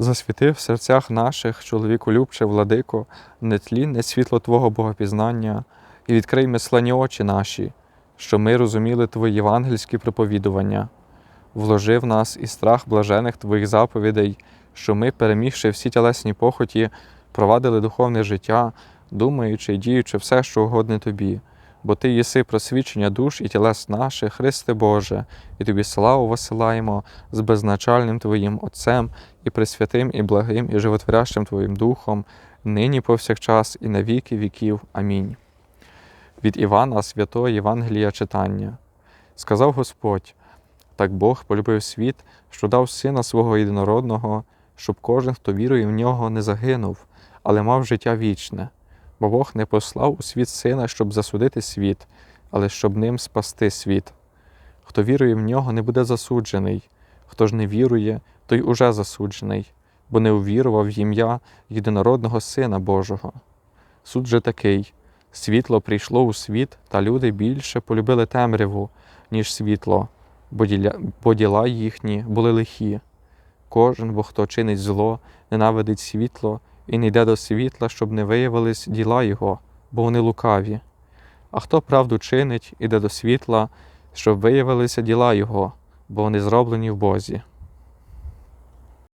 Засвіти в серцях наших, чоловіку любче, владико, нетлінне світло Твого Богопізнання, і відкрий мислені очі наші, що ми розуміли Твої євангельські проповідування. Вложи в нас і страх блажених Твоїх заповідей, що ми, перемігши всі тілесні похоті, провадили духовне життя, думаючи і діючи все, що угодне Тобі. Бо Ти єси просвічення душ і тілес наших, Христе Боже, і Тобі славу посилаємо з безначальним Твоїм Отцем і пресвятим, і благим, і животворящим Твоїм Духом, нині повсякчас, і на віки віків. Амінь. Від Івана Святого Євангелія читання. Сказав Господь: так Бог полюбив світ, що дав Сина свого єдинородного, щоб кожен, хто вірує в нього, не загинув, але мав життя вічне. Бо Бог не послав у світ сина, щоб засудити світ, але щоб ним спасти світ. Хто вірує в нього, не буде засуджений, хто ж не вірує, той уже засуджений, бо не увірував в ім'я єдинородного Сина Божого. Суд же такий: світло прийшло у світ, та люди більше полюбили темряву, ніж світло, бо діля, бо діла їхні були лихі. Кожен, бо хто чинить зло, ненавидить світло і не йде до світла, щоб не виявились діла його, бо вони лукаві. А хто правду чинить, іде до світла, щоб виявилися діла його, бо вони зроблені в Бозі.